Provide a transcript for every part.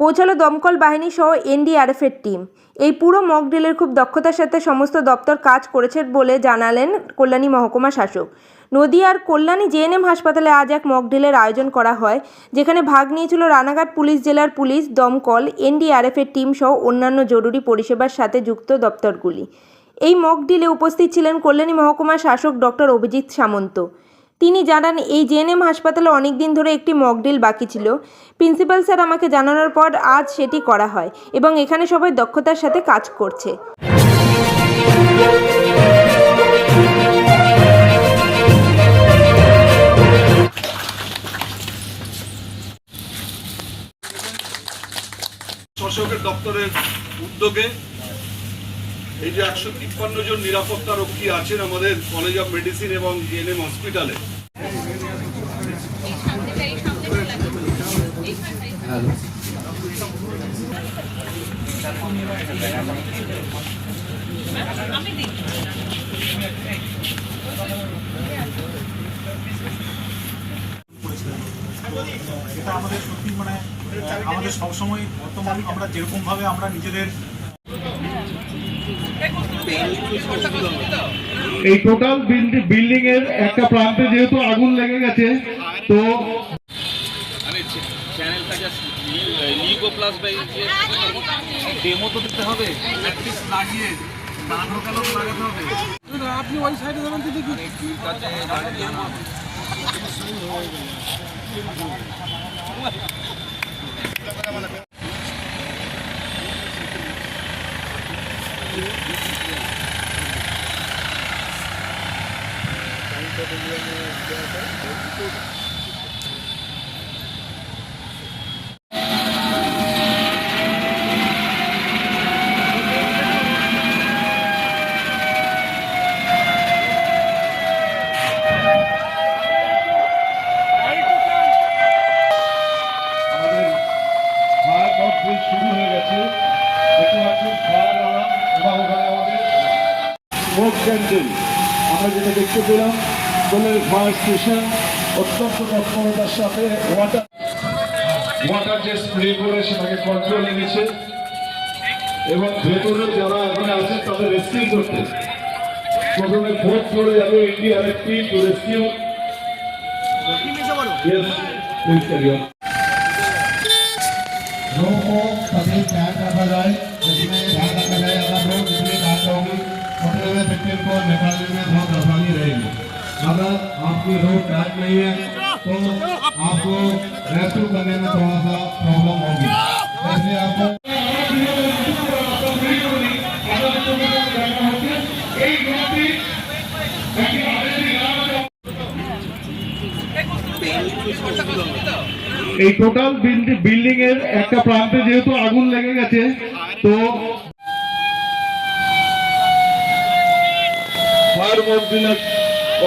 পৌঁছালো দমকল বাহিনী সহ এনডিআরএফের টিম। এই পুরো মক ড্রিলের খুব দক্ষতার সাথে সমস্ত দপ্তর কাজ করেছে বলে জানালেন কল্যাণী মহকুমা শাসক। নদিয়ার কল্যাণী জেএনএম হাসপাতালে আজ এক মক ড্রিলের আয়োজন করা হয়, যেখানে ভাগ নিয়েছিল রানাঘাট পুলিশ জেলার পুলিশ, দমকল, এনডিআরএফের টিম সহ অন্যান্য জরুরি পরিষেবার সাথে যুক্ত দপ্তরগুলি। এই মক ডিলে উপস্থিত ছিলেন কল্যাণী মহকুমার শাসক ডক্টর অভিজিৎ সামন্ত। তিনি জানান, এই জেএনএম হাসপাতালে অনেক দিন ধরে একটি মকডিল বাকি ছিল। প্রিন্সিপাল স্যার আমাকে জানানোর পর আজ সেটি করা হয় এবং এখানে সবাই দক্ষতার সাথে কাজ করছে। দপ্তরের উদ্যোগে এই যে একশো তিপ্পান্ন জন নিরাপত্তা রক্ষী আছেন আমাদের কলেজ অফ মেডিসিন এবং জিএনএম হসপিটালে এটা আমাদের সত্যি মানে আমাদের সবসময় বর্তমান আমরা যেরকম ভাবে আমরা নিজেদের এই টোটাল বিল্ডিং এর একটা প্রান্তে যেহেতু আগুন লেগে গেছে তো আপনি ওই সাইডে যাবেন তো দেখি। কাছে লাগিয়ে আমাদের ফায়ার কন্ট্রোল শুরু হয়ে গেছে দেখতে পাচ্ছেন ফায়ার অ্যালার্ম এবং ওখানে আমাদের স্মোক ক্যান্ডেল আমরা যেটা দেখতে পেলাম দলের ফায়ার স্টেশন অত্যন্ত তৎপরতার সাথে ওয়াটার ওয়াটার যে স্প্রে করে সেটাকে কন্ট্রোল এনেছে এবং ভেতরে যারা এখানে আছেন তাদের রেস্কিউ করতে প্রথমে ফোর্থ ফ্লোরে যাবে NDRF team to rescue Yes, please carry on. लोगों को सभी ध्यान रखा जाए जिसमें ध्यान रखा जाए अगर लोग इसलिए बात होगी छोटे हुए बच्चे को निकालने में बहुत आसानी रहेगी अगर आपकी रोड टाइट नहीं है तो आपको रेस्क्यू करने में थोड़ा सा प्रॉब्लम होगी जैसे आपको এই টোটাল বিল্ডিং এর একটা প্রান্তে যেহেতু আগুন লেগে গেছে তো ফায়ার মন্ত্রীর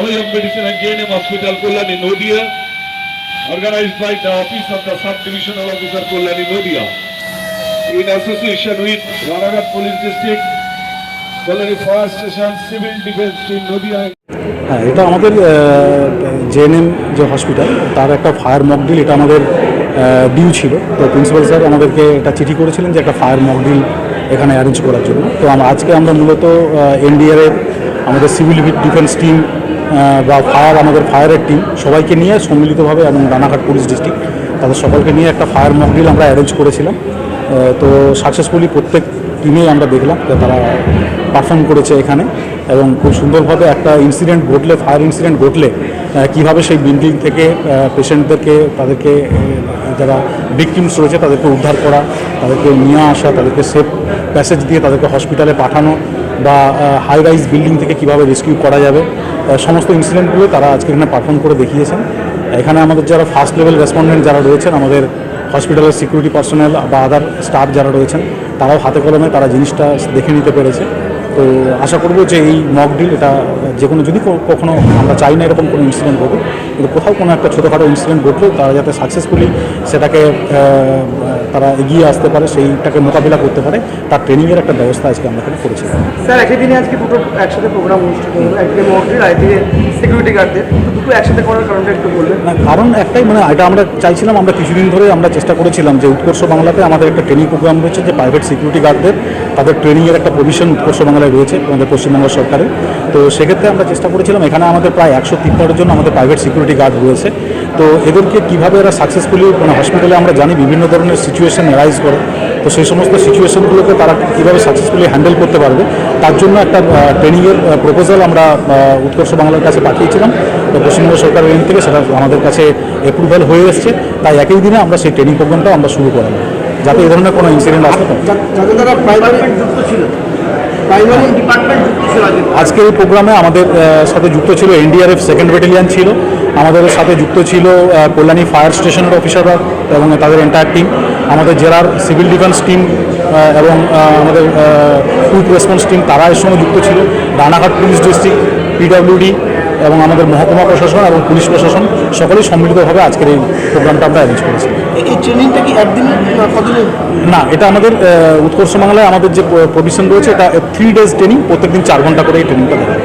of medicine and JNM hospital Kalyani Nadia organized by the office of the sub-divisional officer Kollani Nodia in association with Ranagat Police District, Kollani Fire Station, Civil Defense Team Nodia হ্যাঁ এটা আমাদের GNM যে hospital তার একটা fire mock drill এটা আমাদের due ছিল। তো প্রিন্সিপাল স্যার আমাদেরকে এটা চিঠি করেছিলেন যে একটা ফায়ার মকডিল এখানে অ্যারেঞ্জ করার জন্য। তো আজকে আমরা মূলত এনডিআরএফ আমাদের সিভিল ডিফেন্স টিম বা ফায়ার, আমাদের ফায়ারের টিম সবাইকে নিয়ে সম্মিলিতভাবে এবং রানাঘাট পুলিশ ডিস্ট্রিক্ট তাদের সকলকে নিয়ে একটা ফায়ার মকডিল আমরা অ্যারেঞ্জ করেছিলাম। তো সাকসেসফুলি প্রত্যেক টিমেই আমরা দেখলাম যে তারা পারফর্ম করেছে এখানে এবং খুব সুন্দরভাবে একটা ইনসিডেন্ট ঘটলে ফায়ার ইনসিডেন্ট ঘটলে কীভাবে সেই বিল্ডিং থেকে পেশেন্টদেরকে তাদেরকে যারা ভিকটিমস রয়েছে তাদেরকে উদ্ধার করা, তাদেরকে নিয়ে আসা, তাদেরকে সেফ প্যাসেজ দিয়ে তাদেরকে হসপিটালে পাঠানো বা হাই রাইজ বিল্ডিং থেকে কীভাবে রেস্কিউ করা যাবে সমস্ত ইনসিডেন্টগুলো তারা আজকে এখানে পারফর্ম করে দেখিয়েছেন। এখানে আমাদের যারা ফার্স্ট লেভেল রেসপন্ডেন্ট যারা রয়েছেন, আমাদের হসপিটালের সিকিউরিটি পার্সোনাল বা আদার স্টাফ যারা রয়েছেন, তারাও হাতে কলমে তারা জিনিসটা দেখে নিতে পেরেছে। তো আশা করব যে এই মক ডিল এটা যে কোনো, যদি কখনো আমরা চাই না এরকম কোনো ইনসিডেন্ট ঘটুক, কিন্তু কোথাও কোনো একটা ছোটোখাটো ইনসিডেন্ট ঘটলেও তারা যাতে সাকসেসফুলি সেটাকে এগিয়ে আসতে পারে সেইটাকে মোকাবিলা করতে পারে তার ট্রেনিংয়ের একটা ব্যবস্থা আজকে আমরা এখানে করেছি। স্যার একই দিনে আজকে দুটো একসাথে প্রোগ্রাম অনুষ্ঠিত হলো একদিকে আরেকদিকে সিকিউরিটি গার্ডদের দুটো একসাথে করার কারণটা একটু বললেন না কারণ একটাই মানে এটা আমরা চাইছিলাম আমরা কিছুদিন ধরে আমরা চেষ্টা করেছিলাম যে উৎকর্ষ বাংলাতে আমাদের একটা ট্রেনিং প্রোগ্রাম রয়েছে যে প্রাইভেট সিকিউরিটি গার্ডদের তাদের ট্রেনিংয়ের একটা প্রভিশন উৎকর্ষ বাংলায় রয়েছে আমাদের পশ্চিমবঙ্গ সরকারের। তো সেক্ষেত্রে আমরা চেষ্টা করেছিলাম এখানে আমাদের প্রায় একশো তিপ্পান্নের জন্য আমাদের প্রাইভেট সিকিউরিটি গার্ড রয়েছে। তো এদেরকে কীভাবে এরা সাকসেসফুলি মানে হসপিটালে আমরা জানি বিভিন্ন ধরনের সিচুয়েশন অ্যারাইজ করে। তো সেই সমস্ত সিচুয়েশনগুলোকে তারা কীভাবে সাকসেসফুলি হ্যান্ডেল করতে পারবে তার জন্য একটা ট্রেনিংয়ের প্রপোজাল আমরা উৎকর্ষ বাংলার কাছে পাঠিয়েছিলাম। তো পশ্চিমবঙ্গ সরকারের এন্ড থেকে সেটা আমাদের কাছে অ্যাপ্রুভাল হয়ে এসছে। তাই একই দিনে আমরা সেই ট্রেনিং প্রোগ্রামটা আমরা শুরু করলাম যাতে এই ধরনের কোনো ইনসিডেন্ট আসতে পারে। যাতে তারা প্রাইমারি যুক্ত ছিল। আজকের এই প্রোগ্রামে আমাদের সাথে যুক্ত ছিল এনডিআরএফ সেকেন্ড ব্যাটালিয়ান ছিল। আমাদের সাথে যুক্ত ছিল কল্যাণী ফায়ার স্টেশনের অফিসাররা এবং তাদের এন্টায়ার টিম আমাদের জেলার সিভিল ডিফেন্স টিম এবং আমাদের কুইক রেসপন্স টিম তারা এর সঙ্গে যুক্ত ছিল। রানাঘাট পুলিশ ডিস্ট্রিক্ট পিডাব্লিউডি এবং আমাদের মহকুমা প্রশাসন এবং পুলিশ প্রশাসন সকলেই সম্মিলিতভাবে আজকের এই প্রোগ্রামটা আমরা অ্যারেঞ্জ করেছি এই ট্রেনিংটা কি একদিন না এটা আমাদের উৎকর্ষ বাংলায় আমাদের যে প্রভিশন রয়েছে এটা থ্রি ডেজ ট্রেনিং প্রত্যেকদিন চার ঘণ্টা করে এই ট্রেনিংটা দেওয়া।